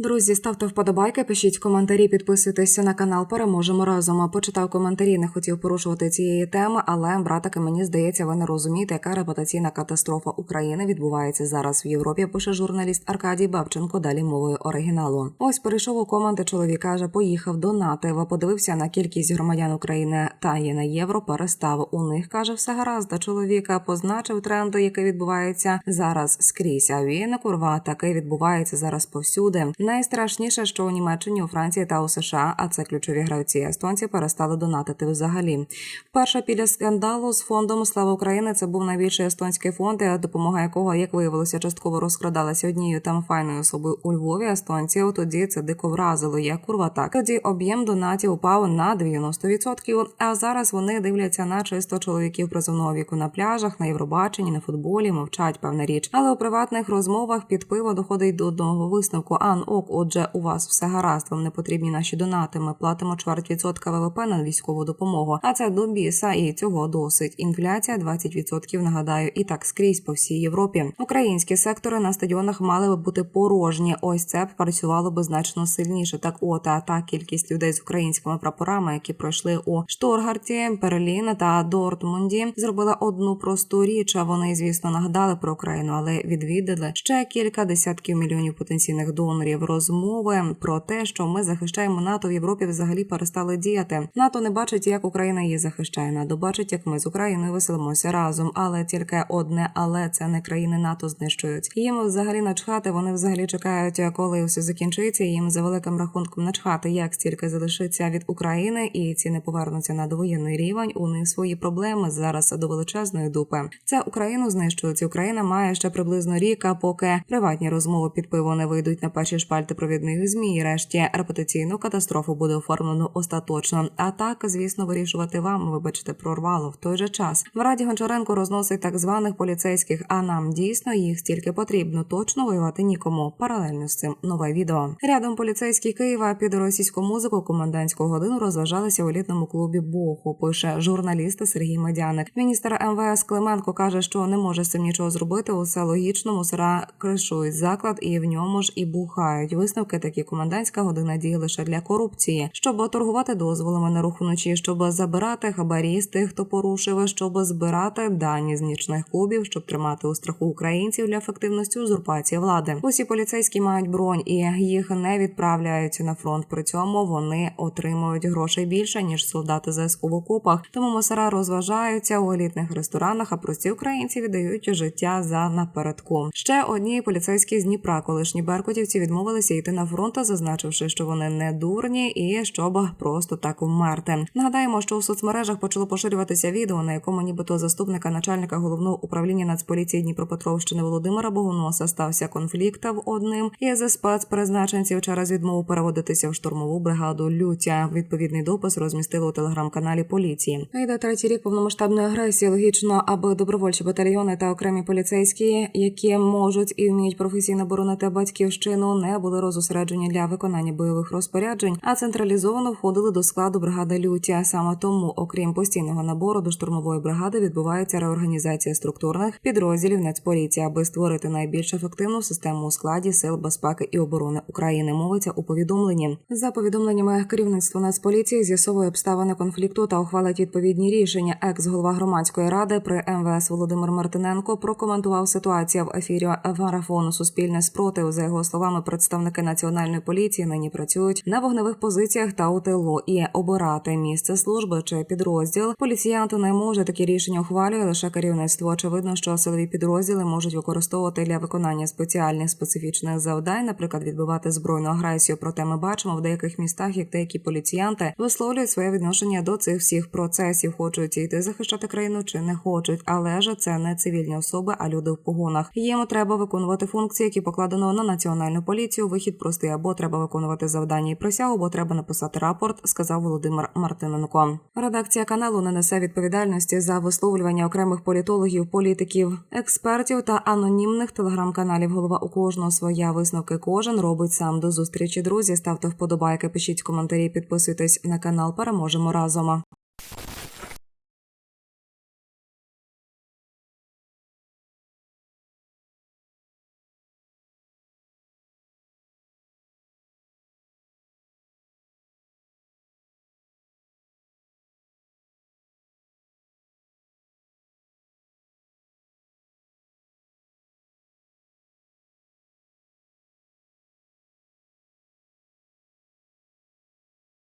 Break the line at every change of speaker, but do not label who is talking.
Друзі, ставте вподобайки, пишіть коментарі, підписуйтеся на канал. Переможемо разом. Почитав коментарі, не хотів порушувати цієї теми, але братики, мені здається, ви не розумієте, яка репутаційна катастрофа України відбувається зараз в Європі. Пише журналіст Аркадій Бабченко. Далі мовою оригіналу. Ось перейшов у коменти. Чоловік каже, поїхав до НАТО. Подивився на кількість громадян України та є на євро. Перестав у них каже все гаразд. Чоловіка позначив тренди, який відбувається зараз скрізь. А він курва таки відбувається зараз повсюди. Найстрашніше, що у Німеччині, у Франції та у США, а це ключові гравці естонці, перестали донатити взагалі. Вперше після скандалу з фондом Слава України це був найбільший естонський фонд, е, допомога якого, як виявилося, частково розкрадалася однією там файною особою у Львові. Естонці тоді це дико вразило. Як курва так. Тоді об'єм донатів упав на 90%, А зараз вони дивляться на чисто чоловіків призовного віку на пляжах, на Євробаченні, на футболі, мовчать певна річ. Але у приватних розмовах під пиво доходить до одного висновку. Ан ок, отже, у вас все гаразд. Вам не потрібні наші донати. Ми платимо чверть відсотка ВВП на військову допомогу. А це до біса, і цього досить. Інфляція 20%, нагадаю, і так скрізь по всій Європі. Українські сектори на стадіонах мали би бути порожні. Ось це б працювало би значно сильніше. Так, от а та кількість людей з українськими прапорами, які пройшли у Штургарті, Берліна та Дортмунді, зробила одну просту річ. А вони, звісно, нагадали про Україну, але відвідали ще кілька десятків мільйонів потенційних донорів. Розмови про те, що ми захищаємо НАТО в Європі, взагалі перестали діяти. НАТО не бачить, як Україна її захищає. НАТО бачить, як ми з Україною веселимося разом. Але тільки одне, але це не країни НАТО знищують. Їм взагалі начхати. Вони взагалі чекають, коли все закінчиться. Їм за великим рахунком начхати, як стільки залишиться від України, і ці не повернуться на довоєнний рівень. У них свої проблеми зараз до величезної дупи. Це Україну знищують. Україна має ще приблизно рік, а поки приватні розмови під пиво не вийдуть на перші шпальти провідних змі. Решті репутаційну катастрофу буде оформлено остаточно. А так, звісно, вирішувати вам. Вибачте, прорвало в той же час. В Раді Гончаренко розносить так званих поліцейських. А нам дійсно їх стільки потрібно. Точно воювати нікому. Паралельно з цим нове відео. Рядом поліцейські Києва під російську музику комендантську годину розважалися у елітному клубі Боху. Пише журналіст Сергій Медяник. Міністр МВС Клименко каже, що не може з цим нічого зробити. Усе логічно, мусора кришують заклад і в ньому ж і бухають. Висновки такі комендантська година діє лише для корупції, щоб торгувати дозволами на рух вночі, щоб забирати хабарі з тих, хто порушив, щоб збирати дані з нічних клубів, щоб тримати у страху українців для ефективності узурпації влади. Усі поліцейські мають бронь і їх не відправляють на фронт. При цьому вони отримують грошей більше ніж солдати ЗСУ в окопах. Тому мусора розважаються у елітних ресторанах, а прості українці віддають життя за напередку. Ще одні поліцейські з Дніпра, колишні беркутівці, відмовилися йти на фронт, зазначивши, що вони не дурні і щоб просто так вмерти. Нагадаємо, що у соцмережах почало поширюватися відео, на якому нібито заступника начальника головного управління Нацполіції Дніпропетровщини Володимира Богоноса стався конфлікт в одним із спецпризначенців через відмову переводитися в штурмову бригаду Лютя. Відповідний допис розмістили у телеграм-каналі поліції. Йде третій рік повномасштабної агресії. Логічно, аби добровольчі батальйони та окремі поліцейські, які можуть і вміють професійно боронити батьківщину, не були розосереджені для виконання бойових розпоряджень, а централізовано входили до складу бригади Лютя. Саме тому, окрім постійного набору до штурмової бригади, відбувається реорганізація структурних підрозділів Нацполіції, аби створити найбільш ефективну систему у складі сил безпеки і оборони України. Мовиться у повідомленні. За повідомленнями керівництва Нацполіції з'ясовує обставини конфлікту та ухвалить відповідні рішення. Екс-голова громадської ради при МВС Володимир Мартиненко прокоментував ситуацію в ефірі марафону Суспільне спротив. За його словами, представники національної поліції нині працюють на вогневих позиціях та у тилу і обирати місце служби чи підрозділ. Поліціянт не може такі рішення ухвалює лише керівництво. Очевидно, що силові підрозділи можуть використовувати для виконання спеціальних специфічних завдань, наприклад, відбивати збройну агресію. Проте ми бачимо в деяких містах, як деякі поліціянти висловлюють своє відношення до цих всіх процесів, хочуть йти захищати країну чи не хочуть, але ж це не цивільні особи, а люди в погонах. Їм треба виконувати функції, які покладено на національну поліцію. Вихід простий або треба виконувати завдання і присягу, або треба написати рапорт, сказав Володимир Мартиненко. Редакція каналу не несе відповідальності за висловлювання окремих політологів, політиків, експертів та анонімних телеграм-каналів. Голова у кожного своя висновки. Кожен робить сам до зустрічі. Друзі, ставте вподобайки, пишіть коментарі, підписуйтесь на канал. Переможемо разом.